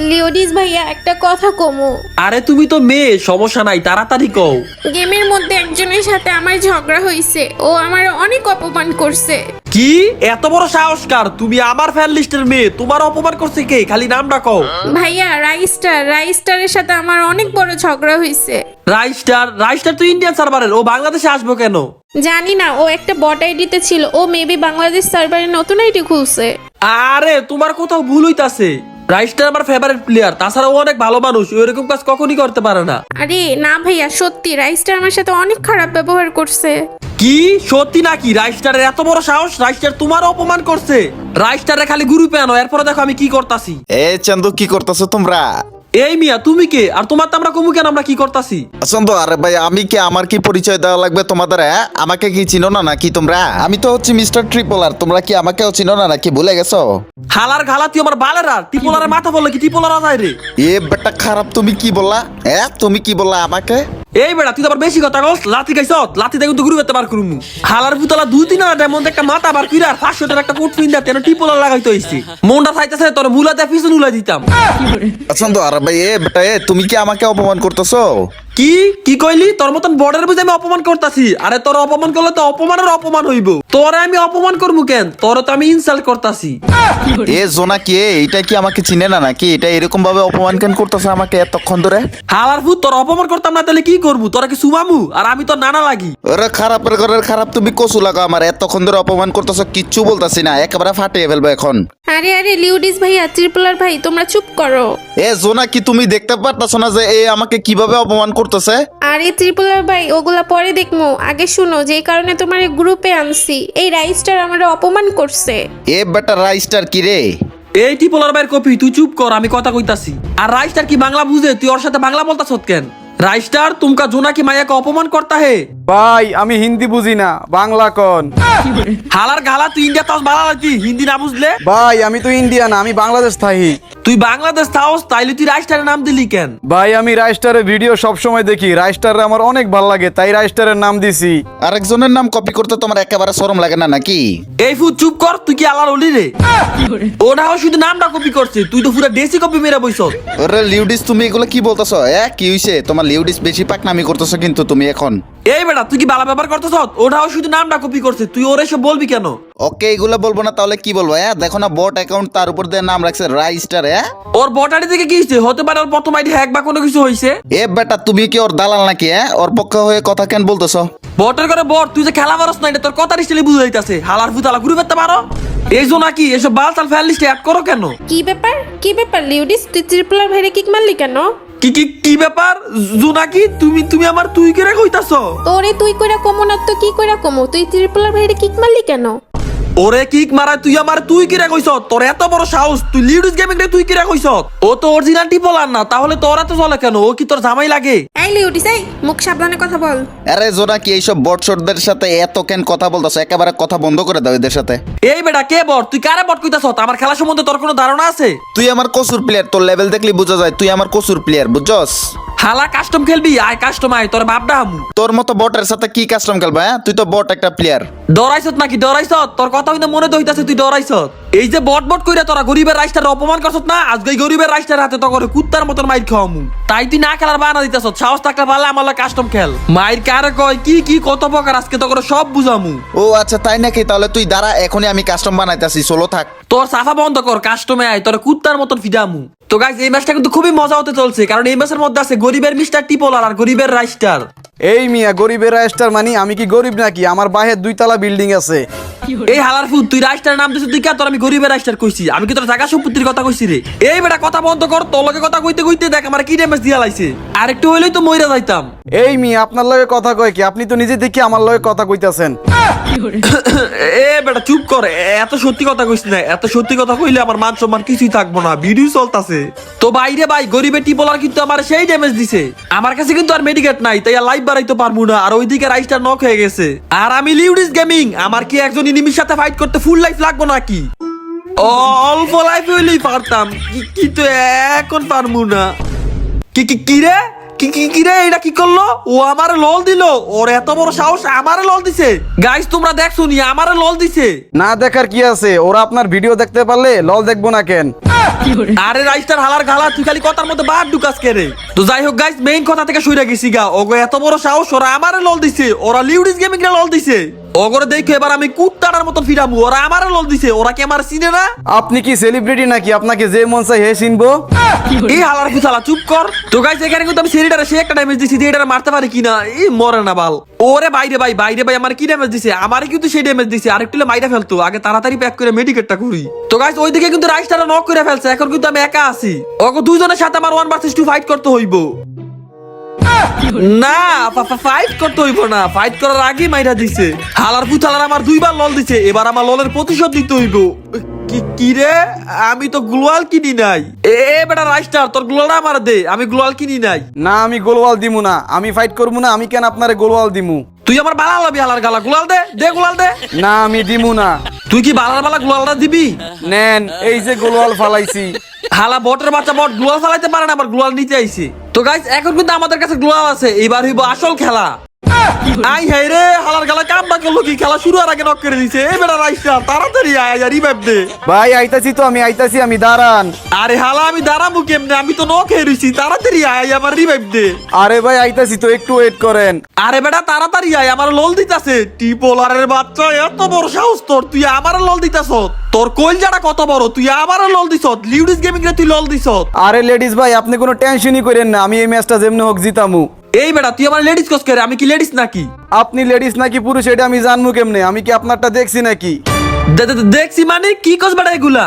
লিওডিস ভাইয়া একটা কথা কমু। আরে তুমি তো মেয়ে সমস্যা নাই তাড়াতাড়ি কও। গেমের মধ্যে একজনের সাথে আমার ঝগড়া হয়েছে ও আমার অনেক অপমান করছে। কি? এত বড় সাহসকার তুমি আমার ফ্যান লিস্টের মেয়ে তোমার অপমান করছে কে? খালি নামটা কও। ভাইয়া রাইস্টার রাইস্টারের সাথে আমার অনেক বড় ঝগড়া হয়েছে রাইস্টার? রাইস্টার তো ইন্ডিয়ান সার্ভারের ও বাংলাদেশে আসব কেন? জানি না ও একটা বট আইডিতে ছিল ও মেবি বাংলাদেশ সার্ভারে নতুন আইডি খুলছে। আরে তোমার কোথাও ভুল হইতাছে। রাইস্টার আমার ফেভারিট প্লেয়ার তাছাড়া ও অনেক ভালো মানুষ ওইরকম কাজ কখনই করতে পারে না। আরে না ভাইয়া সত্যি রাইসটা আমার সাথে অনেক খারাপ ব্যবহার করছে। কি? সত্যি নাকি? রাইস্টারের এত বড় সাহস রাইস্টার তোমার অপমান করছে। রাইস্টারে খালি গ্রুপে আনো এরপরে দেখো আমি কি করতাছি। এ চন্দু কি করতেছো তোমরা? এই মিয়া তুমি কে? আর তোমার তো আমরা কমু কেন? আমরা কি করতাছি? চন্দু আরে ভাই আমি কি? আমার কি পরিচয় দেওয়া লাগবে তোমাদের হ্যাঁ? আমাকে কি চিনো না নাকি তোমরা? আমি তো হচ্ছি মিস্টার ট্রিপল আর তোমরা কি আমাকেও চিনো না নাকি? ভুলে গেছো? হালার ঘালা তুই আমার বালেরা টিপোলারে মাথা বললে কি? টিপোলারা যায় রে। এ বেটা খারাপ তুমি কি বললা? হ্যাঁ? তুমি কি বললা আমাকে? এই বেড়া, তুই তো আবার বেশি কথা কস, লাথি খাইছ লাথি দেখুন তো গুরু করতে পার করুন হালার পুতলা দুই তিন হাজার মধ্যে একটা মাথা বার কইরা আর পাঁচশো টাকা একটা কোট পিন তেন টিপোলা লাগাইতে হইছে। মনটা চাইতেছে তোর মুলাতে পিছন উলাই দিতাম। আচ্ছা তো আর ভাই, এ বেটা, এ, তুমি কি আমাকে অপমান করতেছো? কি? কি কইলি? তোর মতন বর্ডার বুঝে আমি অপমান করতাছি। আরে তোর অপমান করলে তো অপমানের অপমান হইব। তোরে আমি অপমান করব কেন? তোর তো আমি ইনসাল্ট করতাছি। এ জোনা কি এটা কি আমাকে চিনে না নাকি? এটা এরকম ভাবে অপমান কেন করতেছে আমাকে এতক্ষণ ধরে? হালার ফুট তোর অপমান করতাম না তাহলে কি করব? তোরা কি সুমামু? আর আমি তো নানা লাগি। ওরে খারাপের ঘরের খারাপ তুমি কচু লাগো আমার। এতক্ষণ ধরে অপমান করতেছো কিচ্ছু বলতাছি না। একেবারে ফাটিয়ে ফেলব এখন। আরে আরে লিওডিস ভাইয়া ত্রিপুলার ভাই তোমরা চুপ করো। এ জোনা কি তুমি দেখতে পারতাছ না যে এ আমাকে কীভাবে অপমান করতেছে? আরে ত্রিপুলার ভাই ওগুলা পরে দেখমু। আগে শুনো যে কারণে তোমার গ্রুপে আনছি। এই রাইস্টার আমার অপমান করছে। এ বেটা রাইস্টার কি রে? এই টিপোলার ভাইয়ের কপি তুই চুপ কর আমি কথা কইতাছি। আর রাইস্টার কি বাংলা বুঝে? তুই ওর সাথে বাংলা বলতাছ কেন? রাইস্টার তুমকা জোনাকি মায়াকে অপমান করতা হে ভাই আমি হিন্দি বুঝি না বাংলা কন। হালার গালা তুই ইন্ডিয়া তাস বাংলা লাগতি হিন্দি না বুঝলে? ভাই আমি তো ইন্ডিয়া না আমি বাংলাদেশ থাকি তুই বাংলাদেশ তাওস তাইলে তুই রাইস্টারের নাম দিলি কেন? ভাই আমি রাইস্টারের ভিডিও সব সময় দেখি রাইস্টারে আমার অনেক ভালো লাগে তাই রাইস্টারের নাম দিছি। আরেকজনের নাম কপি করতে তোমার একেবারে শরম লাগে না নাকি? এই ফুট চুপ কর তুই কি আলার হলি রে? ওটাও শুধু নামটা কপি করছে তুই তো পুরো দেশি কপি মেরে বইছ। ওরে লিউডিস তুমি এগুলো কি বলতেছো? এ কি হইছে? তোমার লিউডিস বেশি পাকনামি করতেছো কিন্তু তুমি এখন। এই বেটা তুই কি বালা ব্যবহার করতেছ? ওটাও শুধু নামটা কপি করছে তুই ওরে সব বলবি কেন? ওকে এগুলো বলব না তাহলে কি বলব হ্যাঁ? দেখো না বট অ্যাকাউন্ট তার উপর দিয়ে নাম রাখছে রাইস্টার হ্যাঁ? ওর বটারি থেকে কি হয়েছে? হতে পারে ওর প্রথম আইডি হ্যাক বা কোনো কিছু হয়েছে। এ বেটা তুমি কি ওর দালাল নাকি হ্যাঁ? ওর পক্ষে হয়ে কথা কেন বলতেছো? বটের করে বট তুই যে খেলা পারস না এটা তোর কথা স্টাইলে বুঝাইতাছে হালার ফুতালা ঘুরে পেতে পারো? এই জন্য কি এসব বালতাল ফ্যান লিস্টে অ্যাড করো কেন? কি ব্যাপার? কি ব্যাপার লিওডিস তুই ত্রিপুলার ভাইরে কিক মারলি কেন? কি কি কি ব্যাপার? জোনাকি তুমি তুমি আমার তুই করে কইতাছ? তোরে তুই কইরা কমো না, তো কি কইরা কমো? তুই ত্রিপলার ভাইরে কিক মারলি কেন? ওরে কিক মারা তুই আমার তুই কিরা কইছ? তোর এত বড় সাহস তুই লিডুস গেমিং রে তুই কিরা কইছ? ও তো অরিজিনাল টিপলার না তাহলে তোর এত চলে কেন? ও কি তোর জামাই লাগে? এই লিওডিস এই মুখ সাবধানে কথা বল। আরে জোনা কি এইসব বট শটদের সাথে এত কেন কথা বলতেছো? একেবারে কথা বন্ধ করে দাও এদের সাথে। এই বেটা কে বট? তুই কারে বট কইতাছ? আমার খেলা সম্বন্ধে তোর কোনো ধারণা আছে? তুই আমার কসুর প্লেয়ার তোর লেভেল দেখলি বোঝা যায় তুই আমার কসুর প্লেয়ার বুঝছস? হালা কাস্টম খেলবি? আয় কাস্টম আয় তোর বাপডা হামু। তোর মতো বটের সাথে কি কাস্টম খেলবা হ্যাঁ? তুই তো বট একটা প্লেয়ার ডরাইছত নাকি? ডরাইছত তোর কথা হইতে মনে দইতাছে তুই ডরাইছত এই যে বট বট কইরা তোরা গরিবের রাইস্টার অপমান করছত না আজকে গরিবের রাইস্টার হাতে তো করে কুত্তার মতন মাইর খাওয়ামু। তাই তুই না খেলার বানা দিতেছত সাহস থাকলে পারলে আমার কাস্টম খেল। মাইর কারে কয় কি কি কত প্রকার আজকে তো করে সব বুঝামু। ও আচ্ছা তাই নাকি? তাহলে তুই দাঁড়া এখনই আমি কাস্টম বানাইতাছি সোলো থাক। তোর সাফা বন্ধ কর কাস্টমে আয় তোর কুত্তার মতন ফিদামু। তো গাইজ এই ম্যাচটা কিন্তু খুবই মজা হতে চলছে কারণ এই ম্যাচের মধ্যে আছে গরিবের মিস্টার টিপোলার আর গরিবের রাইস্টার। এই মিয়া, গরিবের রাইস্টার মানি, আমি কি গরিব নাকি? আমার বাহের দুইতলা বিল্ডিং আছে। এই হালার ফুল, তুই রাইস্টার নাম দিছিস, তুই কে? তোর আমি গরিবের রাইস্টার কইছি। আমি কি তোর টাকা সম্পত্তির কথা কইছি রে? এই বেটা কথা বন্ধ কর, তোর লগে কথা কইতে কইতে দেখ, আমার কি ড্যামেজ দিয়া লাইছে। আর একটু হইলেই তো মইরা যাইতাম। এই মি আপনার লগে কথা কয় কি? আপনি তো নিজে দেখি আমার লগে কথা কইতাছেন। এ বেটা, চুপ কর। এত সত্যি কথা কইস না। এত সত্যি কথা কইলে আমার মান সম্মান কিছুই থাকব না। ভিডিও চলতাছে। তো বাইরে ভাই, গরিবের টিপলার কিন্তু আমার সেই ড্যামেজ দিছে। আমার কাছে কিন্তু আর মেডিকেট নাই, তাই লাইভ বাড়াইতে পারব না। আর ওইদিকে রাইস্টার নক হয়ে গেছে। আর আমি লিউডিস গেমিং আমার কি একজন ইনিমির সাথে ফাইট করতে ফুল লাইফ লাগবো নাকি? অল্প লাইফ হইলেই পারতাম। কিন্তু এখন পারব না। কি কি রে? কি কি কি রে এটা কি করল? ও আমারে লল দিল। ওর এত বড় সাহস আমারে লল দিছে। গাইস তোমরা দেখছ নি আমারে লল দিছে। না দেখার কি আছে? ওরা আপনার ভিডিও দেখতে পারলে লল দেখব না কেন? আরে রাইস্টার হালার গালা তুই খালি কথার মধ্যে বার ঢুকাস কে রে? তো যাই হোক গাইস মেইন কথা থেকে শুইরা গেছি গা। ওগো এত বড় সাহস ওরা আমারে লল দিছে। ওরা লিউডিস গেমিং রে লল দিছে। ওগরে দেখে এবার আমি কুত্তাটার মতন ফিরামু। ওরা আমারে লল দিছে। ওরা কি আমার চিনে না? আপনি কি সেলিব্রিটি নাকি? আপনাকে যে মন চাই হে চিনবো? এই হালার ফুসালা চুপ কর। তো গাইস এখানে কিন্তু আমি সে একটা ড্যামেজ মারতে পারি কিনা? এই মরে না বাল। ওরে বাইরে ভাই বাইরে ভাই, আমার কি ড্যামেজ দিছে? আমারে কিন্তু ড্যামেজ দিছে, আরেকটু মাইরা ফেলতো। আগে তাড়াতাড়ি প্যাক করে মেডিকেটটা করি। তো গাইস কিন্তু নক করে ফেলছে, এখন কিন্তু আমি একা আছি। ওকে সাথে আমার ওয়ান ভার্সেস টু ফাইট করতে হইব। না ফাইট করতে না। ফাইট করার মাইরা দিছে। আমার দুইবার লল দিছে, এবার আমার ললের প্রতিশোধ দিতে হইব। কি কি রে? আমি তো গ্লোয়াল কিনি নাই। এ বেটা রাইস্টার তোর গ্লোয়ালটা আমার দে আমি গ্লোয়াল কিনি নাই। না আমি গোলওয়াল দিমু না। আমি ফাইট করব না আমি কেন আপনারে গোলওয়াল দিমু? তুই আমার বালা লাবি হালার গালা। গুলাল দে দে গুলাল দে। না আমি দিমু না। তুই কি বালার বালা গুলালটা দিবি? নেন এই যে গোলওয়াল ফালাইছি। হালা বটের বাচ্চা বট গ্লোয়াল চালাইতে পারে না আবার গ্লোয়াল নিতে আইছে। তো গাইস এখন কিন্তু আমাদের কাছে গ্লোয়াল আছে এবার হইব আসল খেলা। আই হাই রে হালার গালা কাম না করল কি? খেলা শুরু হওয়ার আগে নক করে দিছে। এই বেটা রাইস্টার তাড়াতাড়ি আয় আর রিভাইভ দে ভাই আইতাছি তো আমি আইতাছি আমি দাঁড়ান। আরে হালা আমি দাঁড়াবো কেমনে? আমি তো নখ খেয়ে রইছি তাড়াতাড়ি আয় আমার রিভাইভ দে আরে ভাই আইতাছি তো একটু ওয়েট করেন। আরে বেটা তাড়াতাড়ি আয় আমার লল দিতাছে। টিপোলারের বাচ্চা এত বড় সাহস তোর তুই আমার লল দিতাছ। তোর কইলজাটা কত বড় তুই আমার লল দিছ। লিউডিস গেমিং রে তুই লল দিছ। আরে লেডিস ভাই আপনি কোনো টেনশনই করেন না আমি এই ম্যাচটা যেমনি হোক জিতামু। এই বেটা, তুই আমার লেডিস কস করে, আমি কি লেডিস নাকি? আপনি লেডিস নাকি পুরুষ, এটা আমি জানব কেমনে? আমি কি আপনারটা দেখছি নাকি? দেখছি মানে কি কস বেটা এগুলা?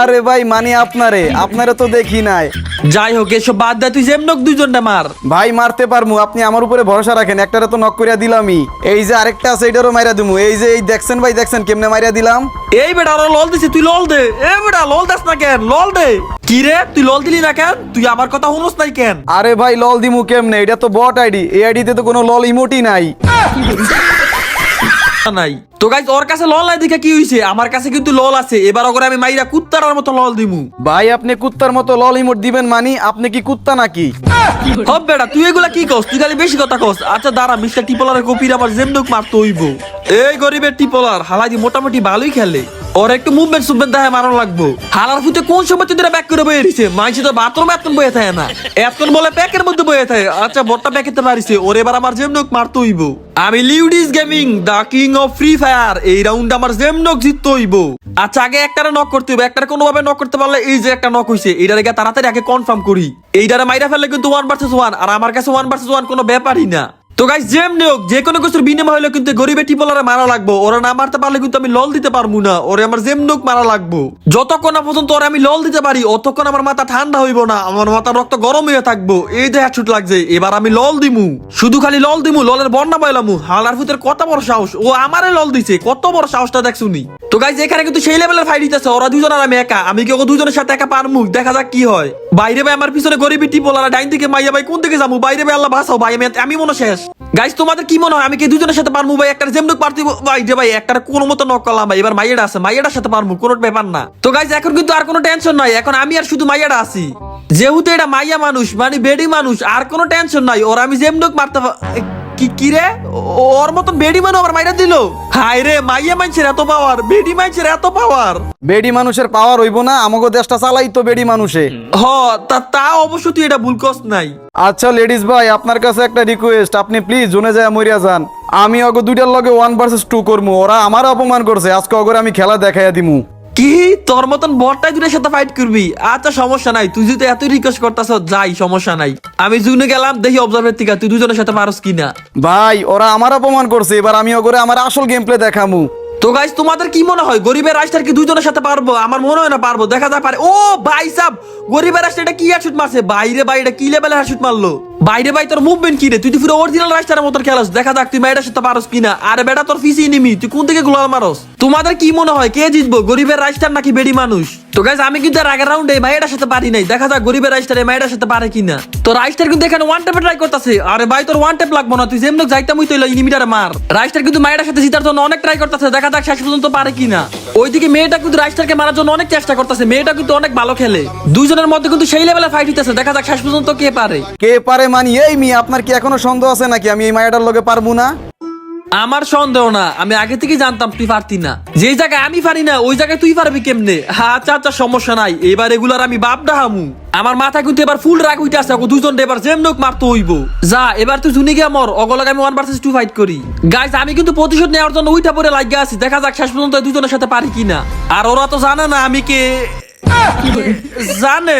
আরে ভাই মানে আপনারে আপনারে তো দেখি নাই। যাই হোক এসব বাদ দে তুই যেমনক দুইজনটা মার। ভাই মারতে পারমু আপনি আমার উপরে ভরসা রাখেন একটারে তো নক করিয়া দিলামই এই যে আরেকটা আছে এটারও মাইরা দিমু। এই যে এই দেখছেন ভাই দেখছেন কেমনে মাইরা দিলাম? এই বেটা ওরা লল দিছি তুই লল দে। এ বেটা লল দাস না কেন? লল দে। কি রে তুই লল দিলি না কেন? তুই আমার কথা শুনোস নাই কেন? আরে ভাই লল দিমু কেমনে? এটা তো বট আইডি। এই আইডিতে তো কোনো লল ইমোটি নাই। নাই। তো গাইজ ওর কাছে লল নাই দেখে কি হইছে? আমার কাছে কিন্তু লল আছে। এবার ওকে আমি মাইরা কুত্তার মতো লল দিমু। ভাই আপনি কুত্তার মতো লল ইমোট দিবেন মানি আপনি কি কুত্তা নাকি? হব বেটা তুই এগুলা কি কস? তুই খালি বেশি কথা কস। আচ্ছা দাঁড়া মিস্টার টিপলারের কপির আবার জেমনুক মারতে হইব। এই গরিবের টিপলার হালাদি মোটামুটি ভালোই খেলে। ওর একটু মুভমেন্ট সুভমেন্ট দেখে মারানো লাগবো। হালার ফুতে কোন সময় তুই ব্যাক করে বয়ে দিছে? মাইছে তো বাথরুম এতন বয়ে থাকে না। এতন বলে প্যাকের মধ্যে বয়ে থাকে। আচ্ছা বটটা প্যাকেতে পারিছে ওর এবার আমার জেমনুক মারতে হইব। আমি লিউডিস gaming the king of free fire এই রাউন্ড আমার জেমনক জিততে হইব। আচ্ছা আগে একটারে নক করতে হবে একটারে কোনোভাবে নক করতে পারলে এই যে একটা নক হইছে, এইটারে গিয়ে তাড়াতাড়ি আগে কনফার্ম করি। এইটারে মাইরা ফেললে কিন্তু ওয়ান ভার্সেস ওয়ান আর আমার কাছে ওয়ান ভার্সেস ওয়ান কোনো ব্যাপারই না। তো গাইস জেম নিয়োগ যে কোনো কিছুর বিনিময় হলে কিন্তু গরিবের টিপলারে মারা লাগবো। ওরা না মারতে পারলে কিন্তু আমি লল দিতে পারব না। ওরে আমার জেম নিয়োগ মারা লাগবো। যতক্ষণ না পর্যন্ত ওরে আমি লল দিতে পারি, অতক্ষণ আমার মাথা ঠান্ডা হইব না, আমার মাথা রক্ত গরম হয়ে থাকব। এই যে ছুট লাগছে, এবার আমি লল দিমু। শুধু খালি লল দিমু, ললের বন্যা বইলামু। হালার ফুতের কত বড় সাহস, ও আমারে লল দিছে, কত বড় সাহসটা দেখছুনি তো গাইজ এখানে কিন্তু সেই লেভেলের ফাইট দিতেছে ওরা দুজন আর আমি একা, আমি কি ওকে দুজনের সাথে একা পারমু? দেখা যাক কি হয়। বাইরে ভাই আমার পিছনে গরিবি টিপলারা ডাইন থেকে মাইয়া ভাই কোন দিকে যাব? বাইরে ভাই আল্লাহ বাঁচাও ভাই আমি মনে শেষ। গাইজ তোমাদের কি মনে হয়? আমি কি দুজনের সাথে পারমু ভাই? একটা যেমন পারতি ভাই যে ভাই একটা কোন মতো নক করলাম ভাই। এবার মাইয়াটা আছে মাইয়াটার সাথে পারমু কোনো ব্যাপার না। তো গাইজ এখন কিন্তু আর কোনো টেনশন নাই। এখন আমি আর শুধু মাইয়াটা আছি। যেহেতু এটা মাইয়া মানুষ মানে বেডি মানুষ আর কোনো টেনশন নাই। ওর আমি যেমন মারতে পা- এ, কি কি রে? ওর মতন বেডি মানুষ আবার মাইরা দিল? হাই রে মাইয়া মানুষের এত পাওয়ার বেডি মানুষের এত পাওয়ার বেডি মানুষের পাওয়ার হইব না আমাকে দেশটা চালাই তো বেডি মানুষে। হ তা তা অবশ্য তুই এটা ভুল কস নাই। আচ্ছা লেডিস ভাই আপনার কাছে একটা রিকোয়েস্ট আপনি প্লিজ জোনে যায় মরিয়া যান। আমি অগো দুইটার লগে ওয়ান ভার্সেস টু করব ওরা আমার অপমান করছে আজকে অগরে আমি খেলা দেখাইয়া দিমু। কি? তোর মতন বটটাই দুটোর সাথে ফাইট করবি? আচ্ছা সমস্যা নাই। তুই যদি এত রিকোয়েস্ট করতেছ যাই সমস্যা নাই। আমি জুনে গেলাম দেখি অবজার্ভের থেকে তুই দুজনের সাথে পারস কিনা? ভাই ওরা আমার অপমান করছে এবার আমি ওগরে আমার আসল গেম প্লে দেখামু। তো গাইস তোমাদের কি মনে হয় গরিবের রাস্তার কি দুইজনের সাথে পারব? আমার মনে হয় না পারব দেখা যায় পারে ও ভাই সাব গরিবের রাস্তা এটা কি শুট মারছে? বাইরে বাইরে কি লেভেলের শুট মারলো? বাইরে ভাই, তোর মুভমেন্ট কি রে? তুই তো পুরো অরিজিনাল রাস্তার মতো খেলাস দেখা যাক, তুই মেয়েটার সাথে পারস কিনা। আরে বেটা, তোর ফিসি নিমি, তুই কোন থেকে গোলাল মারস? তোমাদের কি মনে হয়, কে জিতবো, গরিবের রাস্তার নাকি বেডি মানুষ? তো গাইস আমি কিন্তু এর আগের রাউন্ডে মায়ের সাথে পারি নাই। দেখা যাক, গরিবের রাইস্টার এই মায়ের সাথে পারে কিনা। তো রাইস্টার কিন্তু এখানে ওয়ান টেপে ট্রাই করতেছে। আরে ভাই, তোর ওয়ান টেপ লাগবো না, তুই যেমন যাইতাম, ওই তুই ইনিমিটারে মার। রাইস্টার কিন্তু মায়ের সাথে জিতার জন্য অনেক ট্রাই করতেছে, দেখা যাক শেষ পর্যন্ত পারে কিনা। ওইদিকে মেয়েটা কিন্তু রাইস্টারকে মারার জন্য অনেক চেষ্টা করতেছে, মেয়েটা কিন্তু অনেক ভালো খেলে। দুইজনের মধ্যে কিন্তু সেই লেভেলে ফাইট হইতেছে, দেখা যাক শেষ পর্যন্ত কে পারে। কে পারে মানি এই মি আপনার কি এখনও সন্দেহ আছে নাকি? আমি এই মায়াটার লগে পারব না? আমার সন্দেহ না। আমি আগে থেকে জানতাম তুই পারতি না। যে জায়গায় আমি পারি না, ওই জায়গায় তুই পারবি কেমনে? আচ্ছা আচ্ছা সমস্যা নাই। এবার এগুলার আমি বাপ ডাহামু। আমার মাথা কিন্তু এবার ফুল রাগ উঠে ওকে দুজন এবার যেম লোক মারতে হইব। যা, এবার তুই শুনি গিয়ে মর। অগলগ আমি ওয়ান ভার্সেস টু ফাইট করি। গাইস আমি কিন্তু প্রতিশোধ নেওয়ার জন্য উইটা পরে লাগিয়ে আছি। দেখা যাক শেষ পর্যন্ত দুজনের সাথে পারি কিনা। আর ওরা তো জানে না আমি কে। জানে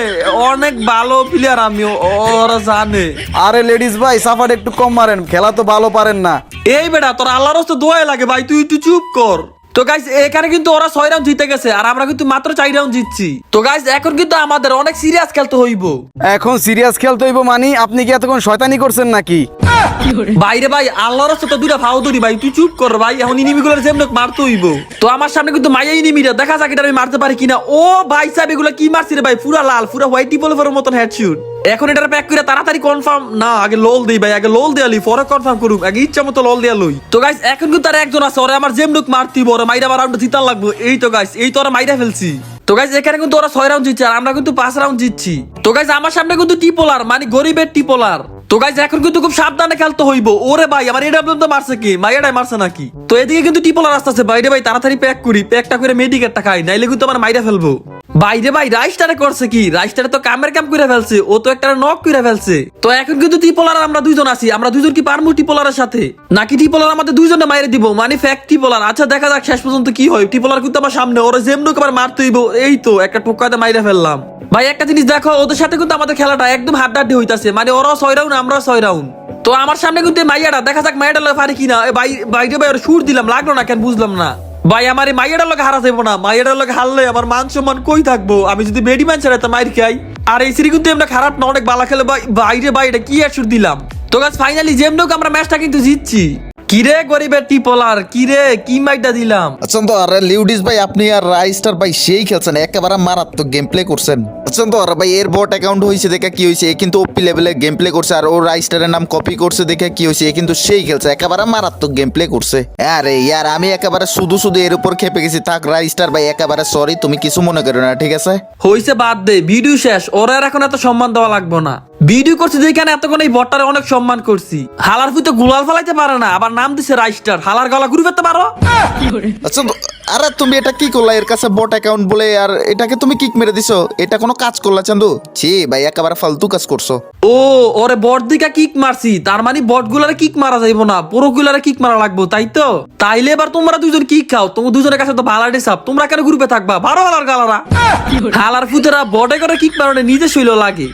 অনেক ভালো প্লেয়ার আমি ওরা জানে। আরে লেডিস ভাই সাফার একটু কম মারেন খেলা তো ভালো পারেন না। এই বেটা তোর আল্লাহর তো দোয়াই লাগে ভাই তুই একটু চুপ কর। তো গাইস এখানে কিন্তু ওরা ছয় রাউন্ড জিতে গেছে আর আমরা কিন্তু মাত্র চার রাউন্ড জিতছি। তো গাইস এখন কিন্তু আমাদের অনেক সিরিয়াস খেলতে হইব। এখন সিরিয়াস খেলতে হইব মানি আপনি কি এতক্ষণ শয়তানি করছেন নাকি? বাইরে ভাই আল্লাহর তো দুটা ফাও ধরি ভাই তুই চুপ কর ভাই এখন ইনিমিগুলোর যেমন মারতে হইব। তো আমার সামনে কিন্তু মাইয়া ইনিমিরা দেখা যাক এটা আমি মারতে পারি কিনা। ও ভাই সাহেব এগুলো কি মারছি রে ভাই? পুরা লাল পুরা হোয়াইট টিপলের মতন হেডশুট এখন এটা প্যাক করে তাড়াতাড়ি কনফার্ম না আগে লোল দেই ভাই আগে লোল দেয়ালি পরে কনফার্ম করুক আগে ইচ্ছা মতো লোল দেয়া লই। তো গাইস এখন কিন্তু তার একজন আছে ওরে আমার জেমনুক মারতি বড় মাইরা আমার রাউন্ড জিতার লাগবে। এই তো গাইস এই তো ওরা মাইরা ফেলছি। তো গাছ এখানে কিন্তু ওরা ছয় রাউন্ড জিতছে, আর আমরা কিন্তু পাঁচ রাউন্ড জিতছি। তো গাছ আমার সামনে কিন্তু টিপোলার মানে গরিবের টিপোলার তো গাইজ এখন কিন্তু খুব সাবধানে খেলতে হইব। ওরে ভাই, আমার এটা তো মারছে কি? মাইয়াটাই মারছে নাকি? তো এদিকে কিন্তু টিপোলার আসতেছে। বাইরে ভাই তাড়াতাড়ি প্যাক করি প্যাকটা করে মেডিকেটটা খাই, নাইলে কিন্তু আমার মাইরা ফেলব। বাইরে ভাই, রাইসটারে করছে কি? রাইসটারে তো কামের কাম করে ফেলছে, ও তো একটা নক করে ফেলছে। তো এখন কিন্তু টিপোলার আমরা দুইজন আছি, আমরা দুইজন কি পারমু টিপোলারের সাথে? নাকি টিপোলার আমাদের দুইজনে মাইরে দিব? মানে ফ্যাক টিপোলার আচ্ছা দেখা যাক শেষ পর্যন্ত কি হয়। টিপোলার কিন্তু আমার সামনে, ওরা যেমনুক আমার মারতে হইব, এই তো, একটা টোকাতে মাইরে ফেললাম। ভাই, একটা জিনিস দেখো, ওদের সাথে কিন্তু আমাদের খেলাটা একদম হাড্ডাহাড্ডি হইতাছে মানে ওরাও ছয় রাউন্ড আমরাও ছয় রাউন্ড তো আমার সামনে কিন্তু মাইয়াটা, দেখা যাক মাইয়াটা পারি কিনা। বাইরে ওর সুর দিলাম, লাগল না কেন? বুঝলাম না। ভাই, আমার এই মাইয়ের লোক হারা যাব না। মাইয়ের লোক হারলে আমার মান সম্মান কই থাকব? আমি যদি বেডি মান ছাড়া মাইর খাই। আর এই সিরি কিন্তু আমরা খারাপ না, অনেক বালা খেলে বাইরে ভাই, এটা কি সুর দিলাম? তো গাছ ফাইনালি যেমন আমরা ম্যাচটা কিন্তু জিতছি। কিরে গরিবের টিপলার? কিরে কি মাইটা দিলাম? আচ্ছা তো আরে লিউডিস ভাই আপনি আর রাইস্টার ভাই সেই খেলছেন একেবারে মারাত্মক গেম প্লে করছেন। আচ্ছা তো আরে ভাই এর বট অ্যাকাউন্ট হয়েছে দেখে কি হয়েছে এ কিন্তু ওপি লেভেলে গেম প্লে করছে আর ও রাইস্টারের নাম কপি করছে দেখে কি হয়েছে এ কিন্তু সেই খেলছে একেবারে মারাত্মক গেম প্লে করছে। আরে ইয়ার আমি একেবারে শুধু শুধু এর উপর খেপে গেছি থাক রাইস্টার ভাই একেবারে সরি তুমি কিছু মনে করো না ঠিক আছে? হইছে বাদ দে ভিডিও শেষ ওরা এখন এত সম্মান দেওয়া লাগবে না। ভিডিও করছি যেখানে এতক্ষণ এই বটটারে অনেক সম্মান করছি। হালার ফুই তো গুলাল ফেলাইতে পারে না আবার নাম দিছে রাইস্টার। হালার গলা ঘুরে ফেলতে পারো? আচ্ছা আরে তুমি এটা কি করলা? এর কাছে বট অ্যাকাউন্ট বলে আর এটাকে তুমি কিক মেরে দিছো? এটা কোনো কাজ করলা চান্দু? ছি ভাই একেবারে ফালতু কাজ করছ। ও ওরে বট দিকা কিক মারছি তার মানে বট গুলারে কিক মারা যাইব না পুরো গুলারে কিক মারা লাগবো তাই তো? তাইলে এবার তোমরা দুজন কিক খাও তোমার দুজনের কাছে তো ভালো ডিসাব তোমরা কেন গ্রুপে থাকবা? ভালো হালার গালারা। হালার ফুতেরা বটে করে কিক মারনে নিজে শৈল লাগে।